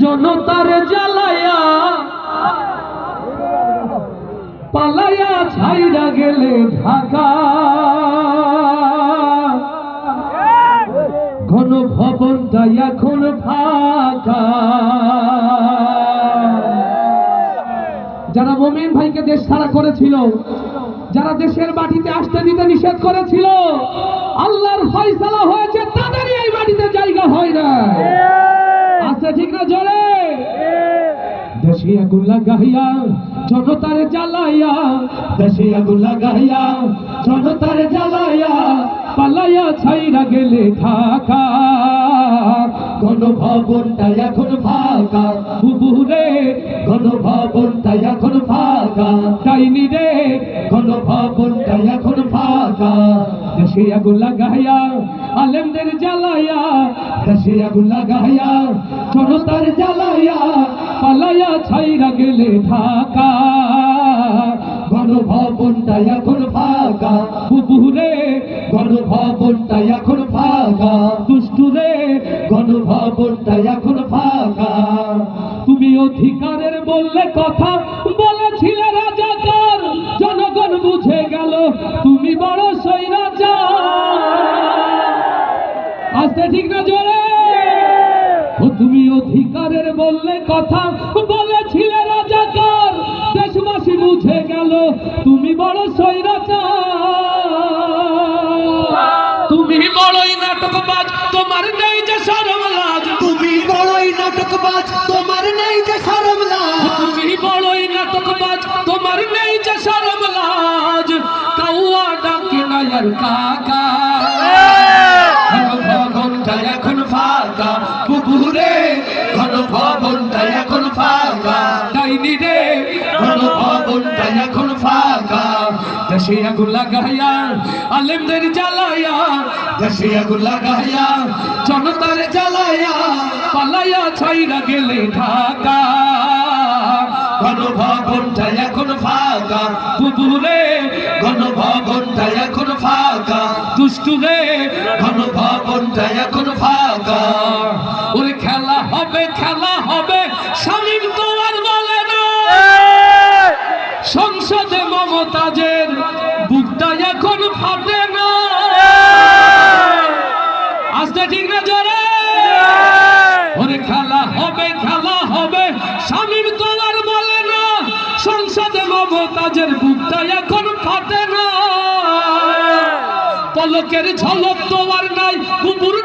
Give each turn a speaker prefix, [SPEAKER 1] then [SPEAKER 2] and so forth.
[SPEAKER 1] জনতার জ্বালায়া, পালায়া ছাইরা গেলে ঢাকা। ঘন ভবনটা এখন ফাঁকা। যারা মোমেন ভাইকে দেশ ছাড়া করেছিল, যারা দেশের মাটিতে আসতে দিতে নিষেধ করেছিল, আল্লাহর ফয়সালা হয়েছে, তাদেরই এই মাটিতে জায়গা হয় না আছে ঠিক না জোরে? দেশে আগুন লাগাইয়া জনতার জ্বালাইয়া, দেশে আগুন লাগাইয়া জনতার জ্বালাইয়া, পালাইয়া ছাইরা গেলে ঢাকা। গণভবনটা এখন ফাঁকা। বুবুরে, গণভবনটা এখন ফাঁকা। ডাইনি রে গণভবনটা এখন ফাঁকা। দেশে আগুন লাগাইয়া আলেমদের জ্বালাইয়া দেশে আগুন লাগাইয়া জনতার জ্বালাইয়া পালাইয়া ছাইরা গেলে ঢাকা। গণভবনটা এখন ফাঁকা। বুবুরে গণভবনটা এখন ফাঁকা। দুষ্টুরে, গণভবনটা এখন ফাঁকা। তুমি অধিকারের বললে কথা, বলেছিলে রাজাকার। জনগণ বুঝে গেল, তুমি বড় সৈরাচার আসতে ঠিক না জোরে ও তুমি অধিকারের বললে কথা বলেছিলে রাজাকার। দেশবাসী বুঝে গেল তুমি বড় সৈরাচার তুমি বড়ই নাটকবাজ তোমার নেই যে শরম লাজ
[SPEAKER 2] তুমি বড়ই নাটকবাজ তোমার নেই যে শরম লাজ
[SPEAKER 1] তুমি বড়ই নাটকবাজ তোমার নেই যে শরম লাজ কাউয়া ডাকে না আর কাকা। ফাঁকা বুবুরে ঘন ভবনটা এখন ফাঁকা। ডাইনি রে ঘন ভবনটা এখন ফাঁকা। দেশে আগুন লাগাইয়া, আলেমদের জ্বালাইয়া, দেশে আগুন লাগাইয়া, জনতার জ্বালাইয়া, পালাইয়া ছাইরা গেলে ঢাকা। গণভবনটা এখন ফাঁকা। বুবুরে গণভবনটা এখন ফাঁকা। দুষ্টুরে গণভবনটা এখন ফাঁকা। ওরে খেলা হবে খেলা হবে, শামীম তো আর বলে না। সংসদে মমতাজের বুকটা এখন ফাটে না। আসতে ঠিক না জোরে? ওরে খেলা হবে খেলা হবে, শামীম তোমার বলে না। সংসদে মমতাজের বুকটা এখন ফাটে না। পলকের ঝলক তোমার নাই, কুকুর